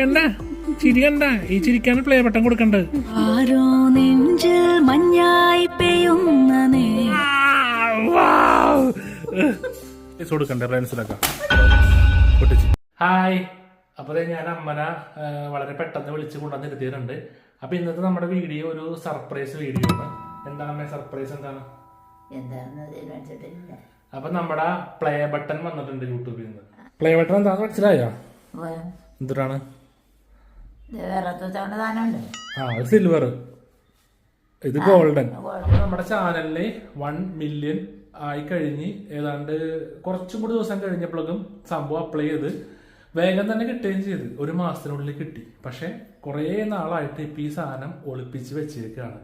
കണ്ട ചിരി കണ്ട ഈ ചിരിക്കാണ് പ്ലേ ബട്ടൺ കൊടുക്കണ്ടത്. ആരോ നെഞ്ചിൽ മഞ്ഞായി പെയ്യുന്ന നേ കൊടുക്കണ്ടേ ഫ്രണ്ട്സിലൊക്കെ പൊട്ടിച്ച്. ഹായ് അപ്പോൾ ഞാൻ അമ്മന വളരെ പെട്ടെന്ന് വിളിച്ച് കൊണ്ടുവന്ന് ഇരുത്തിയിട്ടുണ്ട്. അപ്പൊ ഇന്നത്തെ നമ്മുടെ വീഡിയോ ഒരു സർപ്രൈസ് വീഡിയോ ആണ്. എന്താണ് അമ്മ സർപ്രൈസ് എന്താണ്? അപ്പൊ നമ്മുടെ പ്ലേ ബട്ടൺ വന്നിട്ടുണ്ട് യൂട്യൂബിൽ നിന്ന്. പ്ലേ ബട്ടൺ എന്താ മനസ്സിലായോ? എന്തിനാണ് ഇത് വേറെ തവണ താനുണ്ട് ആ സിൽവർ ഇത് ഗോൾഡൻ നമ്മുടെ ചാനലിൽ വൺ മില്യൺ ആയി കഴിഞ്ഞ് ഏതാണ്ട് കുറച്ചും കൂടി ദിവസം കഴിഞ്ഞപ്പോഴേക്കും സംഭവം അപ്ലൈ ചെയ്ത് വേഗം തന്നെ കിട്ടുകയും ചെയ്ത്. ഒരു മാസത്തിനുള്ളിൽ കിട്ടി. പക്ഷെ കുറേ നാളായിട്ട് ഇപ്പൊ ഈ സാധനം ഒളിപ്പിച്ച് വെച്ചിരിക്കുകയാണ്.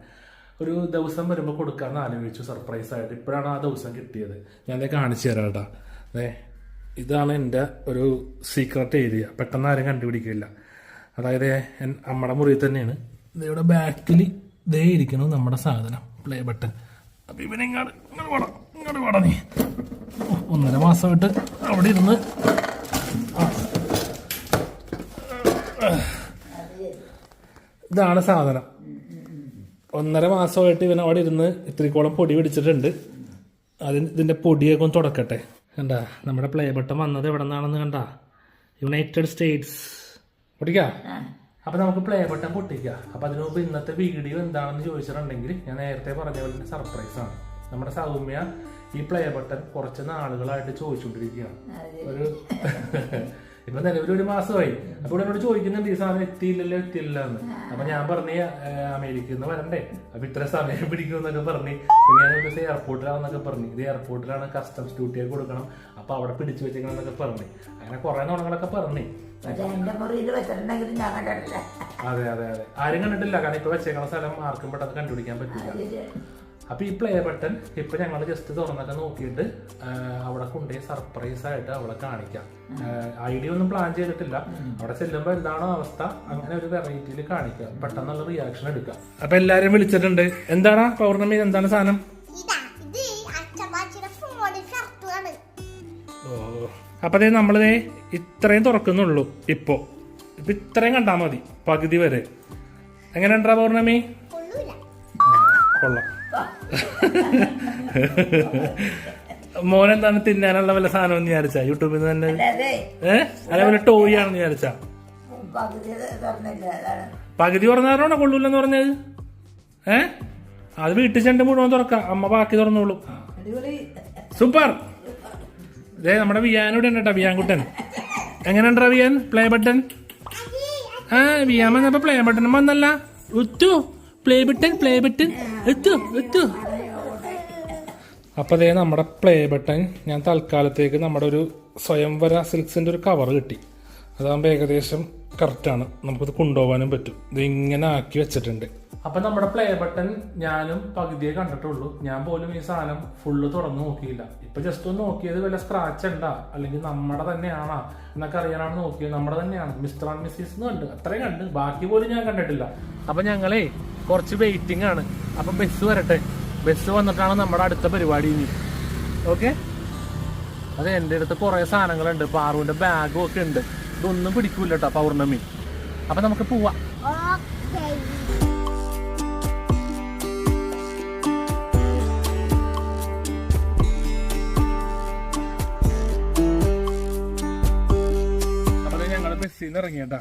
ഒരു ദിവസം വരുമ്പോൾ കൊടുക്കാമെന്ന് ആലോചിച്ചു. സർപ്രൈസ് ആയിട്ട്. ഇപ്പോഴാണ് ആ ദിവസം കിട്ടിയത്. ഞാൻ ദേ കാണിച്ചു തരാം കേട്ടാ. അതെ ഇതാണ് എന്റെ ഒരു സീക്രട്ട് ഏരിയ പെട്ടെന്ന് ആരും കണ്ടുപിടിക്കില്ല. അതായത് നമ്മുടെ മുറിയിൽ തന്നെയാണ്. ഇവിടെ ബാക്കിൽ ഇതേ ഇരിക്കണം നമ്മുടെ സാധനം. പ്ലേ ബട്ടൺ അപ്പം ഇവനെ ഇങ്ങോട്ട് ഇങ്ങോട്ട് പോടാ ഇങ്ങോട്ട് പോടാ നീ. ഒന്നര മാസമായിട്ട് അവിടെ ഇരുന്ന്. ഇതാണ് സാധനം. ഒന്നര മാസമായിട്ട് ഇവൻ അവിടെ ഇരുന്ന് ഇത്രക്കോളം പൊടി പിടിച്ചിട്ടുണ്ട്. അതിന് ഇതിന്റെ പൊടിയൊക്കെ ഒന്ന് തുടക്കട്ടെ. കണ്ട? നമ്മുടെ പ്ലേ ബട്ടൺ വന്നത് എവിടെ നിന്നാണെന്ന് കണ്ട? യുണൈറ്റഡ് സ്റ്റേറ്റ്സ് പൊട്ടിക്കാ? അപ്പൊ നമുക്ക് പ്ലേ ബട്ടൺ പൊട്ടിക്കാം. അപ്പൊ അതിനു മുമ്പ് ഇന്നത്തെ വീഡിയോ എന്താണെന്ന് ചോദിച്ചിട്ടുണ്ടെങ്കിൽ ഞാൻ നേരത്തെ പറഞ്ഞ പോലെ തന്നെ സർപ്രൈസ് ആണ്. നമ്മുടെ സൗമ്യ ഈ പ്ലേ ബട്ടൺ കുറച്ച് നാളുകളായിട്ട് ചോദിച്ചുകൊണ്ടിരിക്കുകയാണ്. ഒരു ഇപ്പൊ നിലവിൽ ഒരു മാസമായി. അപ്പൊ ഇവിടെ എന്നോട് ചോദിക്കുന്നുണ്ട് ഈ സാധനം എത്തിയില്ലല്ലോ എത്തിയില്ല എന്ന്. അപ്പൊ ഞാൻ പറഞ്ഞ അമേരിക്കയിൽ നിന്ന് വരണ്ടേ? അപ്പൊ ഇത്ര സമയം പിടിക്കും എന്നൊക്കെ പറഞ്ഞു പിന്നെ ഞാൻ ഒരു ദിവസം എയർപോർട്ടിലാണെന്നൊക്കെ പറഞ്ഞു. ഇത് എയർപോർട്ടിലാണ് കസ്റ്റംസ് ഡ്യൂട്ടിയൊക്കെ കൊടുക്കണം. അപ്പൊ അവിടെ പിടിച്ചു വെച്ചേക്കണം എന്നൊക്കെ പറഞ്ഞു. അങ്ങനെ കുറെ നുണങ്ങളൊക്കെ പറഞ്ഞു. പക്ഷെ എന്റെ മുറിയിൽ വെച്ചിട്ടുണ്ടെങ്കിൽ ഞാൻ കണ്ടിട്ടില്ല അതെ അതെ അതെ. ആരും കണ്ടിട്ടില്ല. കാരണം ഇപ്പൊ വെച്ചേക്കണ സ്ഥലം ആർക്കും പെട്ടെന്ന് കണ്ടുപിടിക്കാൻ പറ്റില്ല. അപ്പൊ ഈ പ്ലേ ബട്ടൺ ഇപ്പൊ ഞങ്ങൾ ജസ്റ്റ് തുറന്നൊക്കെ നോക്കിയിട്ട് അവിടെ കൊണ്ടുപോയി സർപ്രൈസ് ആയിട്ട് അവളെ കാണിക്കാം. ഐഡിയ ഒന്നും പ്ലാൻ ചെയ്തിട്ടില്ല. അവിടെ ചെല്ലുമ്പോ എന്താണോ അവസ്ഥ അങ്ങനെ ഒരു വെറൈറ്റിയിൽ കാണിക്കാം. പെട്ടെന്നുള്ള റിയാക്ഷൻ എടുക്കാം. അപ്പൊ എല്ലാരും വിളിച്ചിട്ടുണ്ട്. എന്താണ് പൗർണമി എന്താണ് സാധനം? ഓ അപ്പൊ ദേ നമ്മളിതേ ഇത്രയും തുറക്കുന്നുള്ളൂ ഇപ്പോ. ഇപ്പൊ ഇത്രയും കണ്ടാ മതി പകുതി വരെ. എങ്ങനെ ഉണ്ടാ പൗർണമി കൊള്ളാം. മോൻ എന്താണ് തിന്നാനുള്ള വല്ല സാധനം എന്ന് വിചാരിച്ച? യൂട്യൂബിൽ നിന്ന് തന്നെ? ഏഹ് അതേപോലെ ടോയ് ആണെന്ന് വിചാരിച്ച? പകുതി തുറന്നാറാണോ കൊള്ളൂലെന്ന് പറഞ്ഞത്? ഏ? അത് വീട്ടിൽ ചെണ്ട് മുഴുവൻ തുറക്കാം. അമ്മ ബാക്കി തുറന്നോളൂ. സൂപ്പർ. ഇതേ നമ്മുടെ വിയാനൂടെ ഉണ്ട് കേട്ടോ വിയാൻകുട്ടൻ. എങ്ങനെയുണ്ടാ വിയാൻ പ്ലേ ബട്ടൺ ആ വിയാൻ വന്നപ്പോ പ്ലേ ബട്ടൺ വന്നല്ല. ഉത്തു പ്ലേ ബട്ടൺ പ്ലേ ബട്ടൺ എത്തു എത്തു അപ്പൊ അതേ നമ്മുടെ പ്ലേ ബട്ടൺ ഞാൻ തൽക്കാലത്തേക്ക് നമ്മുടെ ഒരു സ്വയംവര സിൽക്സിന്റെ ഒരു കവർ കിട്ടി. അതാകുമ്പോൾ ഏകദേശം കറക്റ്റാണ് നമുക്കത് കൊണ്ടുപോകാനും പറ്റും. ഇത് ഇങ്ങനെ ആക്കി വെച്ചിട്ടുണ്ട്. അപ്പൊ നമ്മുടെ പ്ലേ ബട്ടൺ ഞാനും പകുതിയെ കണ്ടിട്ടുള്ളൂ. ഞാൻ പോലും ഈ സാധനം ഫുള്ള് തുറന്നു നോക്കിയില്ല. ഇപ്പൊ ജസ്റ്റ് ഒന്ന് നോക്കിയത് വല്ല സ്ക്രാച്ച് ഉണ്ടാ? അല്ലെങ്കിൽ നമ്മുടെ തന്നെയാണോ? എന്നൊക്കെ അറിയാനാണ് നോക്കിയത്. നമ്മുടെ തന്നെയാണ്. മിസ്റ്റർ ആൻഡ് മിസ്സിസ് എന്ന് കണ്ട്. അത്രയും കണ്ട്. ബാക്കി പോലും ഞാൻ കണ്ടിട്ടില്ല. അപ്പൊ ഞങ്ങളേ കുറച്ച് വെയിറ്റിംഗ് ആണ്. അപ്പൊ ബസ് വരട്ടെ. ബസ് വന്നിട്ടാണ് നമ്മുടെ അടുത്ത പരിപാടി ഇനി. ഓക്കെ അത് എന്റെ അടുത്ത് കുറെ സാധനങ്ങളുണ്ട്. പാറുവിന്റെ ബാഗും ഒക്കെ ഉണ്ട്. ഇതൊന്നും പിടിക്കൂല കേട്ടോ പൗർണമി. അപ്പൊ നമുക്ക് പോവാം. ബസ്സിൽ നിന്ന് ഇറങ്ങിയട്ടാ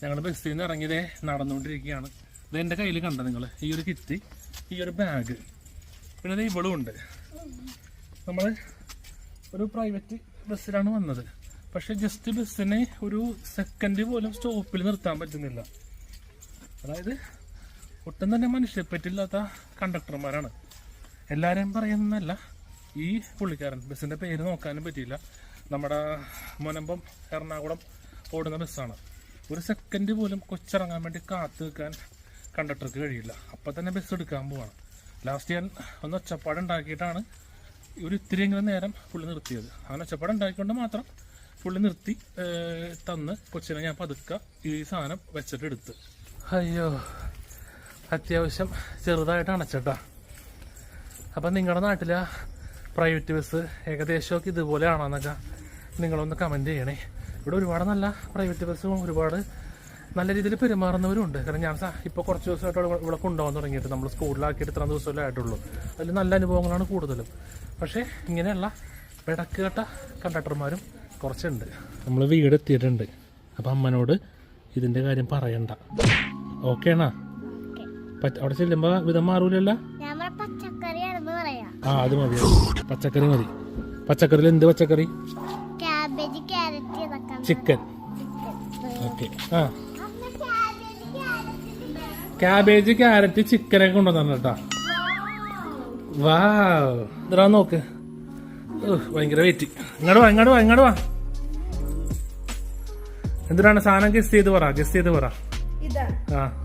ഞങ്ങൾ ബസ്സിൽ നിന്ന് ഇറങ്ങിയതേ നടന്നുകൊണ്ടിരിക്കുകയാണ് ഇത് എന്റെ കയ്യിൽ കണ്ട നിങ്ങൾ ഈ ഒരു കിറ്റ് ഈ ഒരു ബാഗ് പിന്നെ ഇവളും ഉണ്ട്. നമ്മൾ ഒരു പ്രൈവറ്റ് ബസ്സിലാണ് വന്നത്. പക്ഷെ ജസ്റ്റ് ബസ്സിനെ ഒരു സെക്കൻഡ് പോലും സ്റ്റോപ്പിൽ നിർത്താൻ പറ്റുന്നില്ല. അതായത് ഒട്ടും തന്നെ മനുഷ്യപ്പറ്റില്ലാത്ത കണ്ടക്ടർമാരാണ് എല്ലാവരെയും പറയുന്നല്ല ഈ പുള്ളിക്കാരൻ. ബസ്സിന്റെ പേര് നോക്കാനും പറ്റിയില്ല. നമ്മുടെ മുനമ്പം എറണാകുളം ഓടുന്ന ബസ്സാണ് ഒരു സെക്കൻഡ് പോലും കൊച്ചിറങ്ങാൻ വേണ്ടി കാത്തു നിൽക്കാൻ കണ്ടക്ടർക്ക് കഴിയില്ല. അപ്പം തന്നെ ബസ് എടുക്കാൻ പോവാണ്. ലാസ്റ്റ് ഞാൻ ഒന്ന് ഒച്ചപ്പാട് ഉണ്ടാക്കിയിട്ടാണ് ഒരു ഇത്തിരിയെങ്കിലും നേരം പുള്ളി നിർത്തിയത്. അങ്ങനെ ഒച്ചപ്പാട് ഉണ്ടാക്കിക്കൊണ്ട് മാത്രം പുള്ളി നിർത്തി തന്ന് കൊച്ചിനെ ഞാൻ പതുക്ക ഈ സാധനം വെച്ചിട്ട് എടുത്ത്. അയ്യോ അത്യാവശ്യം ചെറുതായിട്ട് അണച്ചട്ടാ. അപ്പം നിങ്ങളുടെ നാട്ടിലെ പ്രൈവറ്റ് ബസ് ഏകദേശമൊക്കെ ഇതുപോലെയാണോന്നൊക്കെ നിങ്ങളൊന്ന് കമന്റ് ചെയ്യണേ. ഇവിടെ ഒരുപാട് നല്ല പ്രൈവറ്റ് ബസ്സും ഒരുപാട് നല്ല രീതിയിൽ പെരുമാറുന്നവരുണ്ട് കാരണം ഞാൻ സാ ഇപ്പോൾ കുറച്ച് ദിവസമായിട്ട് ഇവിടെ- കൊണ്ടുപോകാൻ തുടങ്ങിയിട്ട് നമ്മൾ സ്കൂളിലാക്കിയിട്ട് ഇത്ര ദിവസമല്ലേ ആയിട്ടുള്ളൂ. അതിൽ നല്ല അനുഭവങ്ങളാണ് കൂടുതലും. പക്ഷേ ഇങ്ങനെയുള്ള വെടക്കേട്ട കണ്ടക്ടർമാരും കുറച്ചുണ്ട്. നമ്മൾ വീട് എത്തിയിട്ടുണ്ട്. അപ്പം അമ്മനോട് ഇതിന്റെ കാര്യം പറയണ്ട. ഓക്കേണാ അവിടെ ചെല്ലുമ്പോൾ വിധം മാറൂലല്ല? ആ അത് മതി പച്ചക്കറി മതി. പച്ചക്കറിയിൽ എന്ത് പച്ചക്കറി? ചിക്കൻ. ഓക്കെ. ആ. ക്യാബേജ് ക്യാരറ്റ് ചിക്കനൊക്കെ കൊണ്ടുവന്നു കേട്ടാ. വാ ഇതാ നോക്ക്. ഭയങ്കര വെയിറ്റ് ഇങ്ങോട്ട് വാ ഇങ്ങോട്ട് വാ ഇങ്ങോട്ട് വാ. എന്തിനാണ് സാധനം ഗസ്റ്റ് ചെയ്ത് പറ ഗസ്റ്റ് ചെയ്ത് പറ. ആ.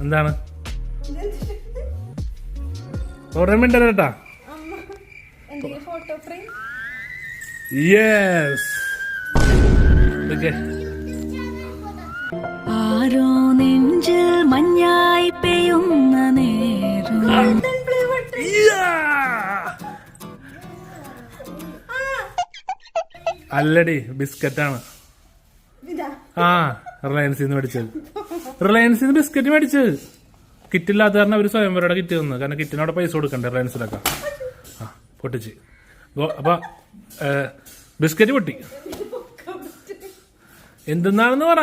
എന്താണ്? ഓർമ്മ ഉണ്ടല്ലോ കേട്ടാ. യെസ് ആരോ നെഞ്ചിൽ മഞ്ഞായി പെയ്യുന്ന നേരം. അല്ലടി ബിസ്ക്കറ്റാണ്. ആ റിലയൻസിൽ നിന്ന് മേടിച്ചത്. റിലയൻസിൽ നിന്ന് ബിസ്ക്കറ്റ് മേടിച്ചത് കിറ്റില്ലാത്ത കാരണം അവർ സ്വയംവരയുടെ കിറ്റ് തന്നു. കാരണം കിറ്റിനോടെ പൈസ കൊടുക്കണ്ടേ റിലയൻസിലൊക്കെ. ആ പൊട്ടിച്ച്. അപ്പോൾ ബിസ്ക്കറ്റ് പൊട്ടി. എന്തെന്നാണെന്ന് പറ.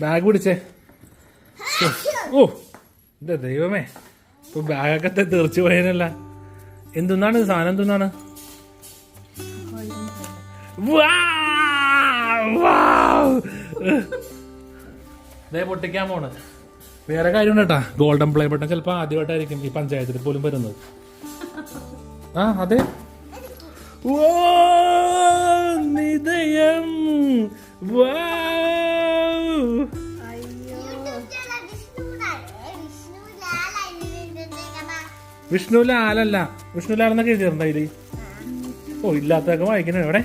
ബാഗ് പിടിച്ചേ. ഓ എന്റെ ദൈവമേ. ഇപ്പൊ ബാഗൊക്കെ തെറിച്ചു പോയനല്ല. എന്തെന്നാണ് സാധനം എന്തെന്നാണ്? വാ പൊട്ടിക്കാൻ പോണ്. വേറെ കാര്യം കേട്ടാ. ഗോൾഡൻ പ്ലേ ബട്ടൺ ചിലപ്പോ ആദ്യമായിട്ടായിരിക്കും ഈ പഞ്ചായത്തിൽ പോലും വരുന്നത്. ആ അതെ. ഓ നിതയം. വിഷ്ണു ലാലല്ല. വിഷ്ണു ലാൽ എന്നൊക്കെ എഴുതിയിട്ടുണ്ട് അതിൽ ഓ ഇല്ലാത്തൊക്കെ വായിക്കണേ എവിടെ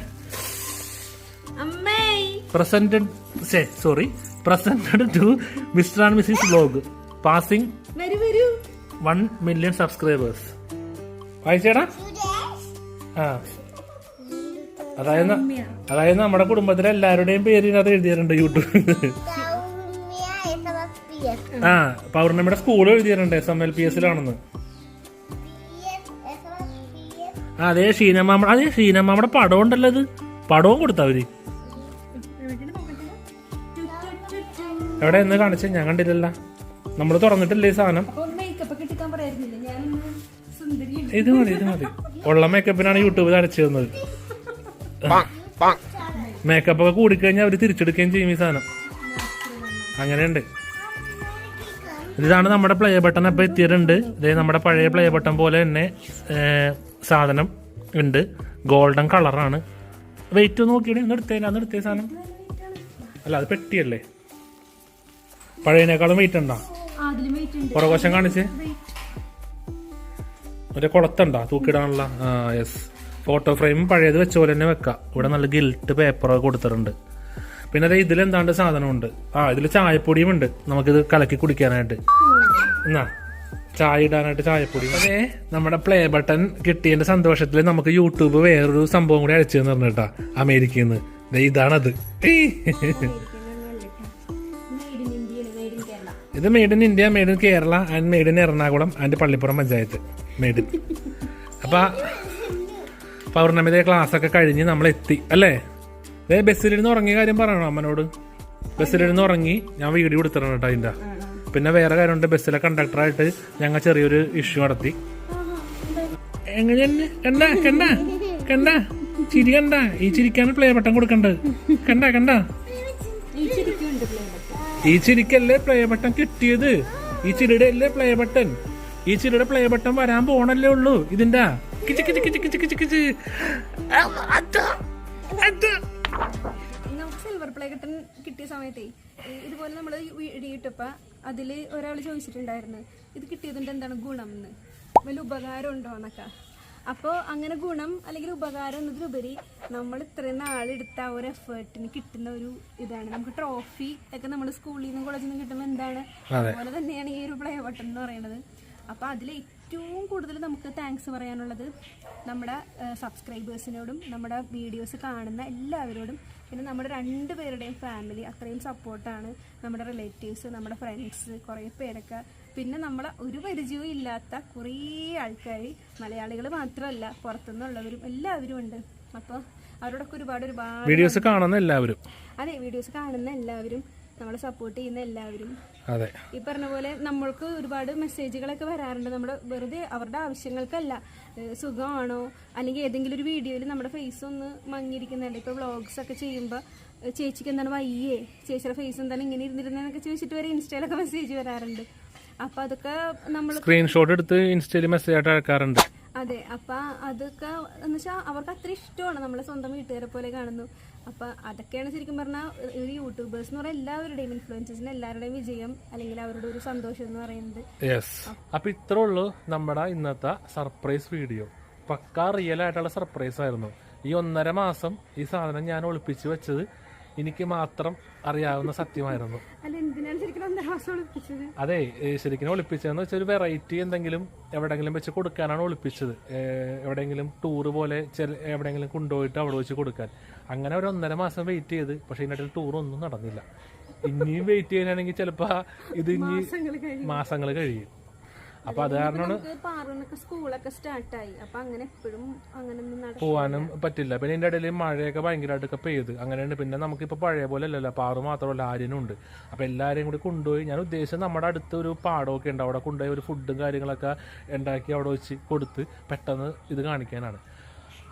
presented sorry presented to Mr and Mrs blog passing one million subscribers വായിച്ചേടാ? ആ. അതായത് അതായത് നമ്മുടെ കുടുംബത്തിലെ എല്ലാവരുടെയും പേര് ഇതിനകത്ത് എഴുതിയിട്ടുണ്ട് യൂട്യൂബിൽ ആ പൗർണമിയുടെ സ്കൂൾ എഴുതിയിട്ടുണ്ട് എസ് എം എൽ പി എസിലാണെന്ന് ആ, അതെ ഷീനമാമ അതെ ഷീനമാമയുടെ പടം ഉണ്ടല്ലോ അത് പടവും കൊടുത്താ അവർ. എവിടെ എന്ന് കാണിച്ച ഞാൻ കണ്ടില്ലല്ല. നമ്മൾ തുറന്നിട്ടില്ലേ ഈ സാധനം. ഇത് മതി ഇത് മതി. ഉള്ള മേക്കപ്പിനാണ് യൂട്യൂബിൽ അടച്ചു തന്നത്. മേക്കപ്പ് ഒക്കെ കൂടിക്കഴിഞ്ഞാൽ അവർ തിരിച്ചെടുക്കുകയും ചെയ്യും ഈ സാധനം. അങ്ങനെയുണ്ട്. ഇതാണ് നമ്മുടെ പ്ലേ ബട്ടൺ അപ്പോൾ എത്തിയിട്ടുണ്ട്. ഇതേ നമ്മുടെ പഴയ പ്ലേ ബട്ടൺ പോലെ തന്നെ സാധനം ഉണ്ട്. ഗോൾഡൻ കളറാണ് വെയിറ്റ് നോക്കിയിട്ട് ഇന്ന് എടുത്തേ അന്ന് എടുത്തേ സാധനം. അല്ല അത് പെട്ടിയല്ലേ? പഴയതിനേക്കാളും വെയിറ്റ് ഉണ്ടോ? പുറകോശം കാണിച്ച്. മറ്റേ കുളത്തുണ്ടോ? തൂക്കിടാനുള്ള ആ യെസ് ഫോട്ടോ ഫ്രെയിം പഴയത് വെച്ച പോലെ തന്നെ വെക്കാം. ഇവിടെ നല്ല ഗിൽട്ട് പേപ്പറൊക്കെ കൊടുത്തിട്ടുണ്ട്. പിന്നെ അതെ ഇതിലെന്താണ്ട് സാധനമുണ്ട്. ആ ഇതിൽ ചായപ്പൊടിയും ഉണ്ട്. നമുക്കിത് കലക്കി കുടിക്കാനായിട്ട്. എന്നാ? ചായ ഇടാനായിട്ട് ചായപ്പൊടി അതെ നമ്മുടെ പ്ലേ ബട്ടൺ കിട്ടിയതിന്റെ സന്തോഷത്തിൽ നമുക്ക് യൂട്യൂബ് വേറൊരു സംഭവം കൂടി അയച്ചു തന്നിട്ടുണ്ട് കേട്ടാ. അമേരിക്കയിൽ നിന്ന്. ഇതാണത്. ഇത് made in India made in Kerala and made in Ernakulam and Pallippuram panchayat made പൗർണമിയുടെ class ഒക്കെ കഴിഞ്ഞ് നമ്മൾ എത്തി അല്ലേ? ദേ ബസ്സിലിരുന്ന് ഉറങ്ങിയ കാര്യം പറയണോ അമ്മനോട്? ബസ്സിലിരുന്ന് ഉറങ്ങി ഞാൻ വീഡിയോ കൊടുത്തിരണം കേട്ടോ അതിന്റെ പിന്നെ വേറെ കാര്യമുണ്ട് ബസ്സിലെ കണ്ടക്ടറായിട്ട് ഞങ്ങൾ ചെറിയൊരു ഇഷ്യൂ നടത്തി. എങ്ങനെ? കണ്ട കണ്ട കണ്ട? ചിരി കണ്ട? ഈ ചിരിക്കാണ് പ്ലേ ബട്ടൺ കൊടുക്കണ്ടത് കണ്ട കണ്ട? ഈ ചിരിക്കല്ലേ പ്ലേ ബട്ടൺ കിട്ടിയത്? ഈ ചിരിയുടെ അല്ലേ പ്ലേ ബട്ടൺ ഈ ചിരിയുടെ പ്ലേ ബട്ടൺ വരാൻ പോണല്ലേ ഉള്ളൂ. ഇതിന്റെ കിച്ച് കിച്ച് കിച്ച് കിച്ച് കിച്ച് കിച്ച്. നമുക്ക് സിൽവർ പ്ലേ ബട്ടൺ കിട്ടിയ സമയത്തേ ഇതുപോലെ നമ്മൾ വീഡിയോ അതിൽ ഒരാൾ ചോദിച്ചിട്ടുണ്ടായിരുന്നു ഇത് കിട്ടിയതിന്റെ എന്താണ് ഗുണം എന്ന്? വലിയ ഉപകാരം ഉണ്ടോ? എന്നൊക്കെ. അപ്പോൾ അങ്ങനെ ഗുണം അല്ലെങ്കിൽ ഉപകാരം എന്നതിലുപരി നമ്മൾ ഇത്രയും നാളെടുത്ത ആ ഒരു എഫേർട്ടിന് കിട്ടുന്ന ഒരു ഇതാണ്. നമുക്ക് ട്രോഫി ഒക്കെ നമ്മൾ സ്കൂളിൽ നിന്നും കോളേജിൽ നിന്നും കിട്ടുമ്പോൾ എന്താണ്? അതെ. അതുപോലെ തന്നെയാണ് ഈ ഒരു പ്ലേ ബട്ടൺ എന്ന് പറയുന്നത്. അപ്പൊ അതിൽ ഏറ്റവും കൂടുതൽ നമുക്ക് താങ്ക്സ് പറയാനുള്ളത് നമ്മുടെ സബ്സ്ക്രൈബേഴ്സിനോടും നമ്മുടെ വീഡിയോസ് കാണുന്ന എല്ലാവരോടും. പിന്നെ നമ്മുടെ രണ്ട് പേരുടെയും ഫാമിലി അത്രയും സപ്പോർട്ടാണ് നമ്മുടെ റിലേറ്റീവ്സ് നമ്മുടെ ഫ്രണ്ട്സ് കുറേ പേരൊക്കെ പിന്നെ നമ്മളെ ഒരു പരിചയവും ഇല്ലാത്ത കുറേ ആൾക്കാർ മലയാളികൾ മാത്രമല്ല പുറത്തുനിന്നുള്ളവരും എല്ലാവരും ഉണ്ട്. അപ്പോൾ അവരോടൊക്കെ ഒരുപാട് ഒരുപാട് വീഡിയോസ് കാണുന്ന എല്ലാവരും. അതെ വീഡിയോസ് കാണുന്ന എല്ലാവരും നമ്മളെ സപ്പോർട്ട് ചെയ്യുന്ന എല്ലാവരും. അതെ. ഈ പറഞ്ഞ പോലെ നമ്മൾക്ക് ഒരുപാട് മെസ്സേജുകളൊക്കെ വരാറുണ്ട്. നമ്മുടെ വെറുതെ അവരുടെ ആവശ്യങ്ങൾക്കല്ല. സുഖമാണോ? അല്ലെങ്കിൽ ഏതെങ്കിലും ഒരു വീഡിയോയിൽ നമ്മുടെ ഫേസ് ഒന്ന് മങ്ങിയിരിക്കുന്നുണ്ട്. ഇപ്പോൾ വ്ളോഗ്സ് ഒക്കെ ചെയ്യുമ്പോൾ ചേച്ചിക്ക് എന്താണ് വയ്യേ? ചേച്ചിയുടെ ഫേസ് എന്താണ് ഇങ്ങനെ ഇരുന്നിരുന്നതെന്നൊക്കെ ചോദിച്ചിട്ട് വരെ ഇൻസ്റ്റയിലൊക്കെ മെസ്സേജ് വരാറുണ്ട്. അപ്പോൾ അതൊക്കെ നമ്മൾ സ്ക്രീൻഷോട്ട് എടുത്ത് ഇൻസ്റ്റയിൽ മെസ്സേജ് ആയിട്ട് അയക്കാറുണ്ട്. അതെ അപ്പൊ അതൊക്കെ എന്ന് വെച്ചാൽ അവർക്ക് അത്ര ഇഷ്ടമാണ്. നമ്മളെ സ്വന്തം വീട്ടുകാരെ പോലെ കാണുന്നു. അപ്പൊ അതൊക്കെയാണ് ശരിക്കും പറഞ്ഞാൽ ഒരു യൂട്യൂബേഴ്സ് എന്ന് പറഞ്ഞാൽ എല്ലാവരുടെയും ഇൻഫ്ലുവൻസേഴ്സിന് എല്ലാവരുടെയും വിജയം അല്ലെങ്കിൽ അവരുടെ ഒരു സന്തോഷം എന്ന് പറയുന്നത്. അപ്പൊ ഇത്രേ ഉള്ളൂ നമ്മുടെ ഇന്നത്തെ സർപ്രൈസ് വീഡിയോ പക്കാ റിയൽ ആയിട്ടുള്ള സർപ്രൈസ് ആയിരുന്നു. ഈ ഒന്നര മാസം ഈ സാധനം ഞാൻ ഒളിപ്പിച്ചു വെച്ചത് എനിക്ക് മാത്രം അറിയാവുന്ന സത്യമായിരുന്നു. അതെ ശരിക്കും ഒളിപ്പിച്ചതെന്ന് വെച്ചാൽ ഒരു വെറൈറ്റി എന്തെങ്കിലും എവിടെങ്കിലും വെച്ച് കൊടുക്കാനാണ് ഒളിപ്പിച്ചത്. എവിടെയെങ്കിലും ടൂറ് പോലെ ചെല എവിടെയെങ്കിലും കൊണ്ടുപോയിട്ട് അവിടെ വെച്ച് കൊടുക്കാൻ. അങ്ങനെ ഒരു ഒന്നര മാസം വെയിറ്റ് ചെയ്ത് പക്ഷെ ഇതിനകത്ത് ടൂർ ഒന്നും നടന്നില്ല. ഇനിയും വെയിറ്റ് ചെയ്യാനാണെങ്കിൽ ചിലപ്പോ ഇത് ഇനി മാസങ്ങൾ കഴിയും. അപ്പൊ അത് കാരണമാണ് നമുക്ക് സ്കൂളൊക്കെ സ്റ്റാർട്ടായി. അപ്പൊ അങ്ങനെ എപ്പോഴും അങ്ങനെ പോവാനും പറ്റില്ല. പിന്നെ ഇതിന്റെ ഇടയിൽ മഴയൊക്കെ ഭയങ്കരമായിട്ടൊക്കെ പെയ്ത്. അങ്ങനെയുണ്ട്. പിന്നെ നമുക്കിപ്പോ പഴയ പോലെ അല്ലല്ലോ. പാറു മാത്രമല്ല ആര്യനും ഉണ്ട് അപ്പൊ എല്ലാരെയും കൂടി കൊണ്ടുപോയി. ഞാൻ ഉദ്ദേശിച്ചത് നമ്മുടെ അടുത്ത് ഒരു പാടമൊക്കെ ഉണ്ട്. അവിടെ കൊണ്ടുപോയി ഒരു ഫുഡും കാര്യങ്ങളൊക്കെ ഉണ്ടാക്കി അവിടെ വെച്ച് കൊടുത്ത് പെട്ടെന്ന് ഇത് കാണിക്കാനാണ്.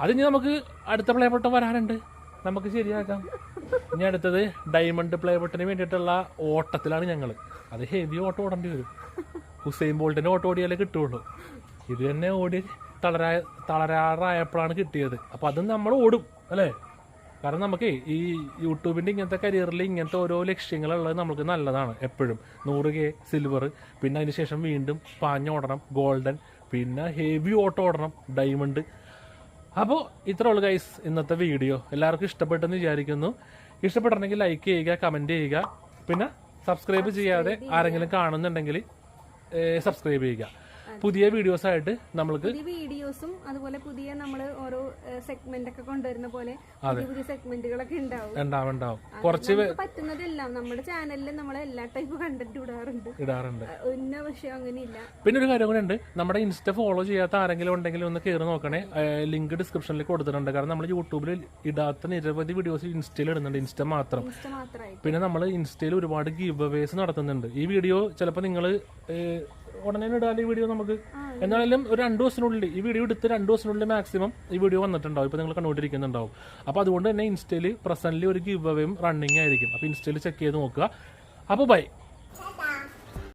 അത് ഇനി നമുക്ക് അടുത്ത പ്ലേ ബട്ടൺ വരാനുണ്ട്. നമുക്ക് ശരിയാക്കാം. ഇനി അടുത്തത് ഡയമണ്ട് പ്ലേ ബട്ടന് വേണ്ടിയിട്ടുള്ള ഓട്ടത്തിലാണ് ഞങ്ങൾ അത് ഹെവി ഓട്ടം ഓടേണ്ടി വരും. ഹുസൈൻ ബോൾട്ടിന്റെ ഓട്ടം ഓടിയാലേ കിട്ടുള്ളൂ. ഇത് തന്നെ ഓടി തളരാ തളരാറായപ്പോഴാണ് കിട്ടിയത്. അപ്പോൾ അത് നമ്മൾ ഓടും അല്ലേ? കാരണം നമുക്ക് ഈ യൂട്യൂബിന്റെ ഇങ്ങനത്തെ കരിയറിൽ ഇങ്ങനത്തെ ഓരോ ലക്ഷ്യങ്ങളുള്ളത് നമുക്ക് നല്ലതാണ് എപ്പോഴും. നൂറ് കെ സിൽവർ പിന്നെ അതിന് ശേഷം വീണ്ടും പാഞ്ഞോടണം ഗോൾഡൻ പിന്നെ ഹെവി ഓട്ടോ ഓടണം ഡയമണ്ട് അപ്പോൾ ഇത്ര ഉള്ളു ഗൈസ് ഇന്നത്തെ വീഡിയോ എല്ലാവർക്കും ഇഷ്ടപ്പെട്ടെന്ന് വിചാരിക്കുന്നു. ഇഷ്ടപ്പെട്ടിട്ടുണ്ടെങ്കിൽ ലൈക്ക് ചെയ്യുക കമന്റ് ചെയ്യുക. പിന്നെ സബ്സ്ക്രൈബ് ചെയ്യാതെ ആരെങ്കിലും കാണുന്നുണ്ടെങ്കിൽ സബ്സ്ക്രൈബ് ചെയ്യുക. പുതിയ വീഡിയോസ് ആയിട്ട് നമ്മൾക്ക് വീഡിയോസും അതുപോലെ പുതിയ നമ്മൾ ഓരോ സെഗ്മെന്റ് ഒക്കെ കൊണ്ടുവരുന്ന പോലെ പുതിയ സെഗ്മെന്റുകളൊക്കെ ഉണ്ടാവും. ഉണ്ടാവും ഉണ്ടാവും. കുറച്ച് പറ്റുന്നതെല്ലാം നമ്മുടെ ചാനലിൽ നമ്മൾ എല്ലാ ടൈപ്പ് കണ്ടന്റ് ഇടാറുണ്ട്. ഇടാറുണ്ട്. പക്ഷേ പക്ഷെ അങ്ങനെയില്ല. പിന്നെ ഒരു കാര്യം കൂടെ ഉണ്ട് നമ്മുടെ ഇൻസ്റ്റ ഫോളോ ചെയ്യാത്ത ആരെങ്കിലും ഉണ്ടെങ്കിൽ ഒന്ന് കയറി നോക്കണേ. ലിങ്ക് ഡിസ്ക്രിപ്ഷനിൽ കൊടുത്തിട്ടുണ്ട്. കാരണം നമ്മൾ യൂട്യൂബിൽ ഇടാത്ത നിരവധി വീഡിയോസ് ഇൻസ്റ്റയിൽ ഇടുന്നുണ്ട്. ഇൻസ്റ്റ മാത്രം. പിന്നെ നമ്മൾ ഇൻസ്റ്റയിൽ ഒരുപാട് ഗീവ് അവേസ് നടത്തുന്നുണ്ട്. ഈ വീഡിയോ ചിലപ്പോൾ നിങ്ങൾ ഉടനെ ഇടാൻ ഈ വീഡിയോ നമുക്ക് എന്നാലും ഒരു രണ്ട് ദിവസത്തിനുള്ളിൽ ഈ വീഡിയോ എടുത്ത് രണ്ട് ദിവസത്തിനുള്ളിൽ മാക്സിമം ഈ വീഡിയോ വന്നിട്ടുണ്ടാവും. ഇപ്പോൾ നിങ്ങൾ കണ്ടുകൊണ്ടിരിക്കുന്നുണ്ടാവും. അപ്പോൾ അതുകൊണ്ട് തന്നെ ഇൻസ്റ്റയിൽ പ്രസന്റിൽ ഒരു ഗീവ് അവേയും റണ്ണിങ് ആയിരിക്കും. അപ്പോൾ ഇൻസ്റ്റയിൽ ചെക്ക് ചെയ്ത് നോക്കുക. അപ്പോൾ ബൈ